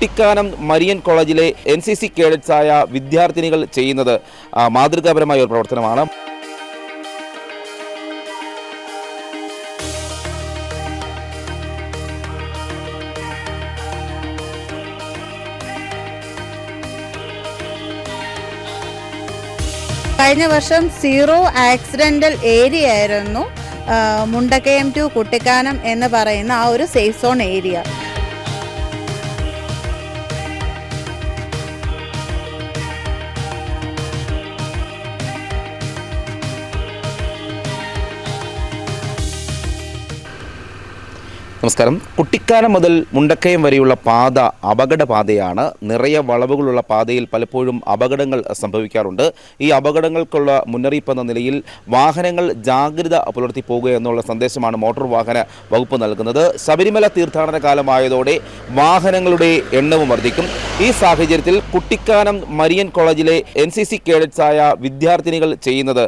Kuttikkanam Marian കോളേജിലെ N C C കേഡറ്റ്സായ വിദ്യാർത്ഥിനികൾ ചെയ്യുന്നത് മാതൃകാപരമായ ഒരു പ്രവർത്തനമാണ്. കഴിഞ്ഞ വർഷം സീറോ ആക്സിഡന്റൽ ഏരിയ ആയിരുന്നു മുണ്ടക്കയം ടു കുട്ടിക്കാനം എന്ന് പറയുന്ന ആ ഒരു സേഫ് സോൺ ഏരിയ. നമസ്കാരം. കുട്ടിക്കാനം മുതൽ മുണ്ടക്കയം വരെയുള്ള പാത അപകടപാതയാണ് നിറയെ വളവുകളുള്ള പാതയിൽ പലപ്പോഴും അപകടങ്ങൾ സംഭവിക്കാറുണ്ട്. ഈ അപകടങ്ങൾക്കുള്ള മുന്നറിയിപ്പ് എന്ന നിലയിൽ വാഹനങ്ങൾ ജാഗ്രത പുലർത്തി പോകുക എന്നുള്ള സന്ദേശമാണ് മോട്ടോർ വാഹന വകുപ്പ് നൽകുന്നത്. ശബരിമല തീർത്ഥാടന കാലമായതോടെ വാഹനങ്ങളുടെ എണ്ണവും വർദ്ധിക്കും. ഈ സാഹചര്യത്തിൽ കുട്ടിക്കാനം മരിയൻ കോളേജിലെ എൻ സി സി കേഡറ്റ്സായ വിദ്യാർത്ഥിനികൾ ചെയ്യുന്നത്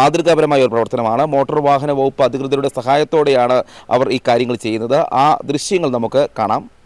മാതൃകാപരമായ ഒരു പ്രവർത്തനമാണ്. മോട്ടോർ വാഹന വകുപ്പ് അധികൃതരുടെ സഹായത്തോടെയാണ് അവർ ഈ കാര്യങ്ങൾ ചെയ്യുന്നത്. ആ ദൃശ്യങ്ങൾ നമുക്ക് കാണാം.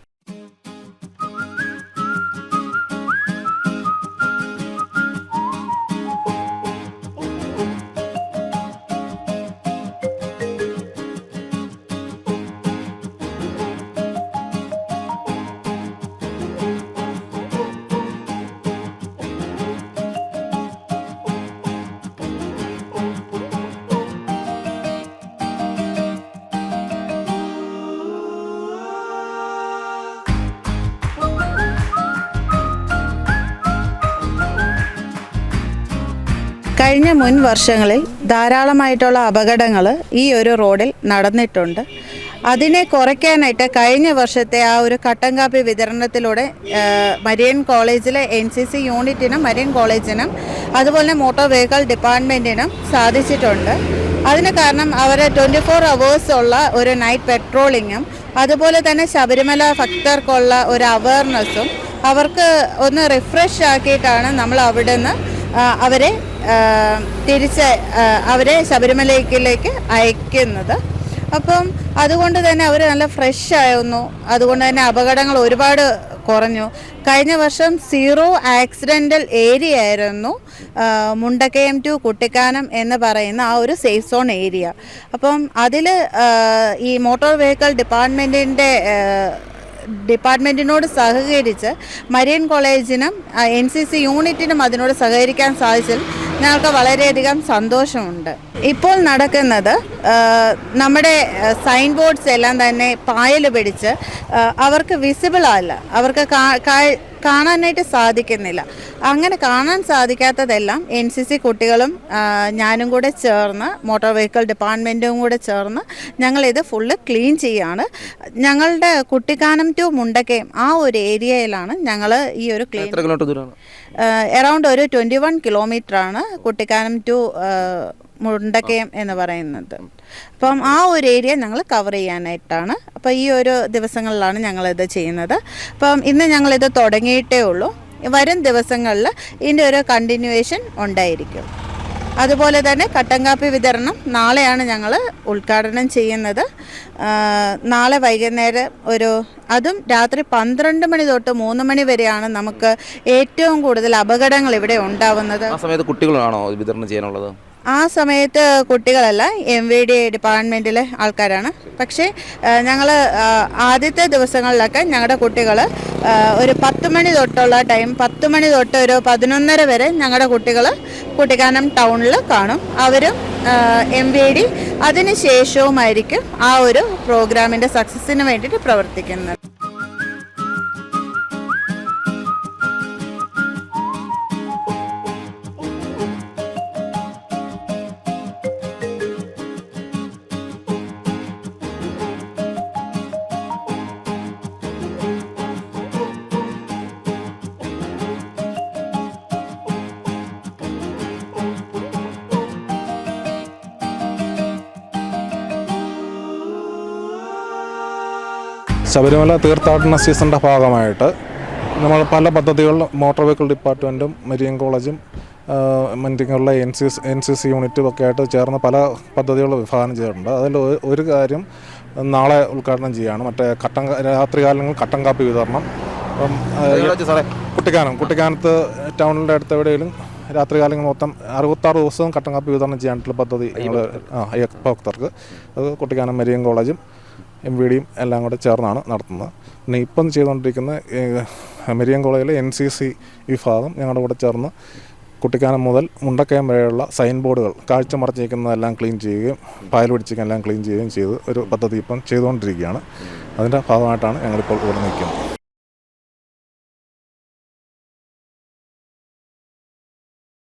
കഴിഞ്ഞ മുൻ വർഷങ്ങളിൽ ധാരാളമായിട്ടുള്ള അപകടങ്ങൾ ഈ ഒരു റോഡിൽ നടന്നിട്ടുണ്ട്. അതിനെ കുറയ്ക്കാനായിട്ട് കഴിഞ്ഞ വർഷത്തെ ആ ഒരു കട്ടൻ കാപ്പി വിതരണത്തിലൂടെ മരിയൻ കോളേജിലെ എൻ സി സി യൂണിറ്റിനും മരിയൻ കോളേജിനും അതുപോലെ മോട്ടോർ വെഹിക്കിൾ ഡിപ്പാർട്ട്മെന്റിനും സാധിച്ചിട്ടുണ്ട്. അതിന് കാരണം അവർ ട്വന്റി ഫോർ അവേഴ്സ് ഉള്ള ഒരു നൈറ്റ് പെട്രോളിങ്ങും അതുപോലെ തന്നെ ശബരിമല ഭക്തർക്കുള്ള ഒരു അവയർനെസ്സും അവർക്ക് ഒന്ന് റിഫ്രഷ് ആക്കിയിട്ടാണ് നമ്മൾ അവിടെ നിന്ന് അവരെ തിരിച്ച് അവരെ ശബരിമലയിലേക്ക് അയക്കുന്നത്. അപ്പം അതുകൊണ്ട് തന്നെ അവർ നല്ല ഫ്രഷ് ആയിരുന്നു അതുകൊണ്ട് തന്നെ അപകടങ്ങൾ ഒരുപാട് കുറഞ്ഞു. കഴിഞ്ഞ വർഷം സീറോ ആക്സിഡന്റൽ ഏരിയ ആയിരുന്നു മുണ്ടക്കയം ടു കുട്ടിക്കാനം എന്ന് പറയുന്ന ആ ഒരു സേഫ് സോൺ ഏരിയ അപ്പം അതിൽ ഈ മോട്ടോർ വെഹിക്കിൾ ഡിപ്പാർട്ട്മെന്റിന്റെ ഡിപ്പാർട്ട്മെന്റിനോട് സഹകരിച്ച് മരിയൻ കോളേജിനും എൻ സി സി യൂണിറ്റിനും അതിനോട് സഹകരിക്കാൻ സാധിച്ചതിൽ ഞങ്ങൾക്ക് വളരെയധികം സന്തോഷമുണ്ട്. ഇപ്പോൾ നടക്കുന്നത് നമ്മുടെ സൈൻ ബോർഡ്സ് എല്ലാം തന്നെ പായൽ പിടിച്ച് അവർക്ക് വിസിബിൾ അല്ല. അവർക്ക് കാണാനായിട്ട് സാധിക്കുന്നില്ല. അങ്ങനെ കാണാൻ സാധിക്കാത്തതെല്ലാം എൻ സി സി കുട്ടികളും ഞാനും കൂടെ ചേർന്ന് മോട്ടോർ വെഹിക്കിൾ ഡിപ്പാർട്ട്മെന്റും കൂടെ ചേർന്ന് ഞങ്ങളിത് ഫുള്ള് ക്ലീൻ ചെയ്യാണ്. ഞങ്ങളുടെ കുട്ടിക്കാനം ടു മുണ്ടക്കയം ആ ഒരു ഏരിയയിലാണ് ഞങ്ങൾ ഈ ഒരു ക്ലീൻ എറൗണ്ട് ഒരു ട്വന്റി വൺ കിലോമീറ്ററാണ് കുട്ടിക്കാനം ടു മുണ്ടക്കയം എന്ന് പറയുന്നത്. അപ്പം ആ ഒരു ഏരിയ ഞങ്ങൾ കവർ ചെയ്യാനായിട്ടാണ്. അപ്പം ഈ ഒരു ദിവസങ്ങളിലാണ് ഞങ്ങളിത് ചെയ്യുന്നത്. അപ്പം ഇന്ന് ഞങ്ങളിത് തുടങ്ങിയിട്ടേ ഉള്ളൂ. വരും ദിവസങ്ങളിൽ ഇതിന്റെ ഒരു കണ്ടിന്യൂവേഷൻ ഉണ്ടായിരിക്കും. അതുപോലെ തന്നെ കട്ടൻ കാപ്പി വിതരണം നാളെയാണ് ഞങ്ങൾ ഉദ്ഘാടനം ചെയ്യുന്നത്. നാളെ വൈകുന്നേരം ഒരു അതും രാത്രി പന്ത്രണ്ട് മണി തൊട്ട് മൂന്ന് മണി വരെയാണ് നമുക്ക് ഏറ്റവും കൂടുതൽ അപകടങ്ങൾ ഇവിടെ ഉണ്ടാവുന്നത്. ആ സമയത്ത് കുട്ടികളാണോ വിതരണം ചെയ്യാനുള്ളത്? ആ സമയത്ത് കുട്ടികളല്ല എം വി ഡി ഡിപ്പാർട്ട്മെന്റിലെ ആൾക്കാരാണ്. പക്ഷേ ഞങ്ങൾ ആദ്യത്തെ ദിവസങ്ങളിലൊക്കെ ഞങ്ങളുടെ കുട്ടികൾ ഒരു പത്ത് മണി തൊട്ടുള്ള ടൈം പത്ത് മണി തൊട്ട് ഒരു പതിനൊന്നര വരെ ഞങ്ങളുടെ കുട്ടികൾ കുട്ടിക്കാനം ടൗണിൽ കാണും. അവരും എം വി ഡി അതിന് ശേഷവുമായിരിക്കും ആ ഒരു പ്രോഗ്രാമിന്റെ സക്സസ്സിന് വേണ്ടിയിട്ട് പ്രവർത്തിക്കുന്നത്. ശബരിമല തീർത്ഥാടന സീസണിന്റെ ഭാഗമായിട്ട് നമ്മൾ പല പദ്ധതികൾ മോട്ടോർ വെഹിക്കിൾ ഡിപ്പാർട്ട്മെന്റും മരിയൻ കോളേജും മറ്റുള്ള N C N C C യൂണിറ്റും ഒക്കെ ആയിട്ട് ചേർന്ന് പല പദ്ധതികൾ വിഭാവനം ചെയ്തിട്ടുണ്ട്. അതിൽ ഒരു കാര്യം നാളെ ഉദ്ഘാടനം ചെയ്യുകയാണ് മറ്റേ കട്ടൻ രാത്രികാലങ്ങൾ രാത്രികാലങ്ങളിൽ കട്ടൻ കാപ്പി വിതരണം. അപ്പം കുട്ടിക്കാനം കുട്ടിക്കാനത്ത് ടൗണിന്റെ അടുത്ത് എവിടെയെങ്കിലും രാത്രികാലങ്ങൾ മൊത്തം അറുപത്താറ് ദിവസവും കട്ടൻ കാപ്പി വിതരണം ചെയ്യാനായിട്ടുള്ള പദ്ധതി ഞങ്ങൾ ആ ഭക്തർക്ക്. അത് കുട്ടിക്കാനം മരിയൻ കോളേജും എം വി ഡിയും എല്ലാം കൂടെ ചേർന്നാണ് നടത്തുന്നത്. പിന്നെ ഇപ്പം ചെയ്തുകൊണ്ടിരിക്കുന്ന മെരിയൻ കോളേജിലെ എൻ സി സി വിഭാഗം ഞങ്ങളുടെ കൂടെ ചേർന്ന് കുട്ടിക്കാനം മുതൽ മുണ്ടക്കയം വരെയുള്ള സൈൻ ബോർഡുകൾ കാഴ്ച മറച്ചിരിക്കുന്നതെല്ലാം ക്ലീൻ ചെയ്യുകയും പായൽ പിടിച്ചിരിക്കുന്നതെല്ലാം ക്ലീൻ ചെയ്യുകയും ചെയ്ത് ഒരു പദ്ധതി ഇപ്പം ചെയ്തുകൊണ്ടിരിക്കുകയാണ്. അതിന്റെ ഭാഗമായിട്ടാണ് ഞങ്ങളിപ്പോൾ ഇവിടെ നിൽക്കുന്നത്.